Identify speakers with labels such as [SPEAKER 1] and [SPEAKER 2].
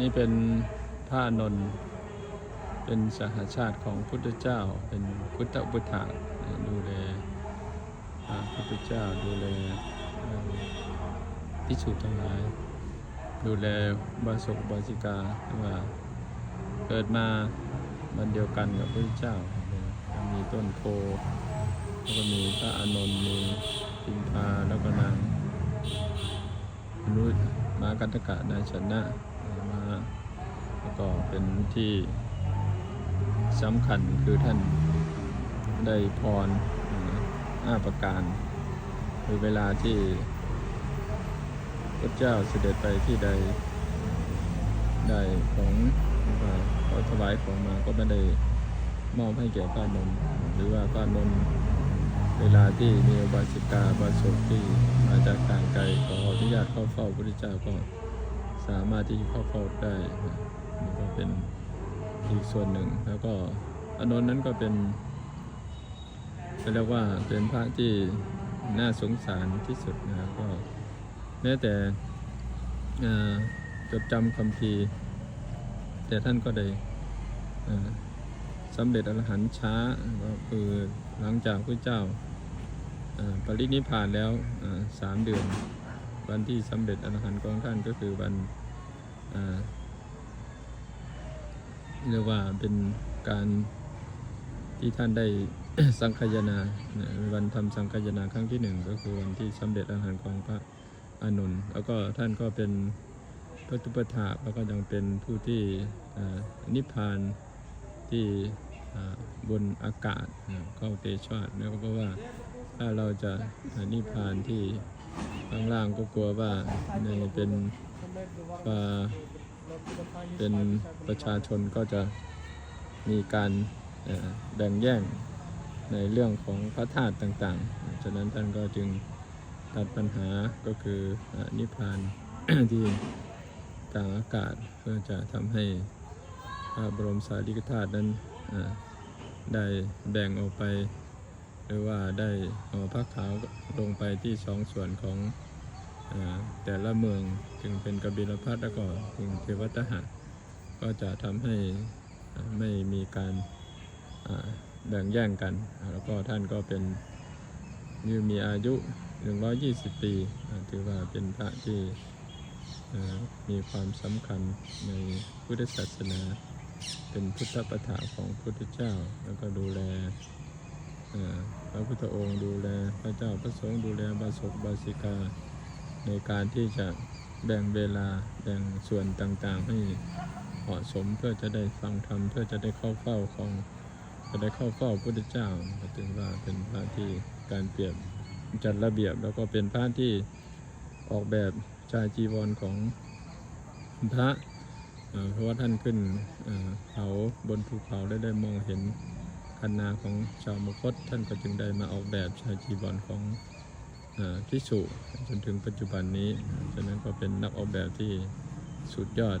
[SPEAKER 1] นี่เป็นพระอนนท์เป็นสหชาติของพุทธเจ้า เป็นพุทธบุตรดูแลพระพุทธเจ้าดูแลเอ่อพิสุทั้งหลาย ดูแลบาศกบาสิกาว่าเกิดมาวันเดียวกันกับพระพุทธเจ้า มีต้นโพแล้วก็มีพระอานนท์มีพิมพาแล้วก็นางนุษ มากันตกะนายชนะมาแล้วก็เป็นที่สำคัญคือท่านได้พรห้าประการคือเวลาที่พระเจ้าเสด็จไปที่ใดได้ของมาเขาถวายของมาก็ไม่ได้มอบให้แก่พระนนท์หรือว่าพระนนท์ เวลาที่มีอุบาสิกาบาศกที่มาจากต่างไกลขออนุญาตเข้าเฝ้าพระพุทธเจ้าก็สามารถที่จะเข้าเฝ้าได้นี่ก็เป็นอีกส่วนหนึ่ง แล้วก็อานนท์นั้นก็เป็นเรียกว่าเป็นพระที่น่าสงสารที่สุดนะครับก็แม้แต่จดจำคำพีแต่ท่านก็ได้สำเร็จอรหันต์ช้าก็คือหลังจากพระเจ้า ปรินิพานแล้วสามเดือน วันที่สำเร็จอรหันต์ของท่านก็คือวันเรียกว่าเป็นการที่ท่านได้สังคายนาวันทำสังคายนาครั้งที่หนึ่งก็คือวันที่สำเร็จอรหันต์ของพระอานนแล้วก็ท่านก็เป็นพระตุปถาแล้วก็ยังเป็นผู้ที่นิพพานที่บนอากาศเข้าเตชวาตแล้วก็เพราะว่า ถ้าเราจะนิพพานที่ข้างล่างก็กลัวว่าในเป็นอ่าเป็นประชาชนก็จะมีการแบ่งแยกในเรื่องของพระธาตุต่างๆ ฉะนั้นท่านก็จึงตัดปัญหาก็คืออนิพพานที่กลางอากาศเพื่อจะทำให้พระบรมสารีริกธาตุนั้นได้แบ่งออกไป หรือว่าได้เอพระขาวลงไปที่สองส่วนของอแต่ละเมืองจึงเป็นกบิลพัทแล้วก็กรุงเทวตหะก็จะทำให้ไม่มีการแบ่งแย่งกัน แล้วก็ท่านก็เป็นมีมีอายุ 120 ปีอ่าถือว่าเป็นพระที่มีความสำคัญในพุทธศาสนา เป็นพุทธปถาของพุทธเจ้า แล้วก็ดูแล พระพุทธองค์ดูแลพระเจ้าพระสงฆ์ดูแลบาศกบาสิกา ในการที่จะแบ่งเวลาแบ่งส่วนต่างๆ ให้เหมาะสมเพื่อจะได้ฟังธรรมเพื่อจะได้เข้าเฝ้าของจะได้เข้าเฝ้าพระพุทธเจ้าก็ถือว่าเป็นพระที่การเปรียบจัดระเบียบแล้วก็เป็นพระที่ออกแบบชายจีวรของพระเพราะว่าท่านขึ้นเขาบนภูเขาได้ได้มองเห็น พันนาของชาวมคต ท่านก็จึงได้มาออกแบบชายจีวรของพิสุจนถึงปัจจุบันนี้ฉะนั้นก็เป็นนักออกแบบที่สุดยอด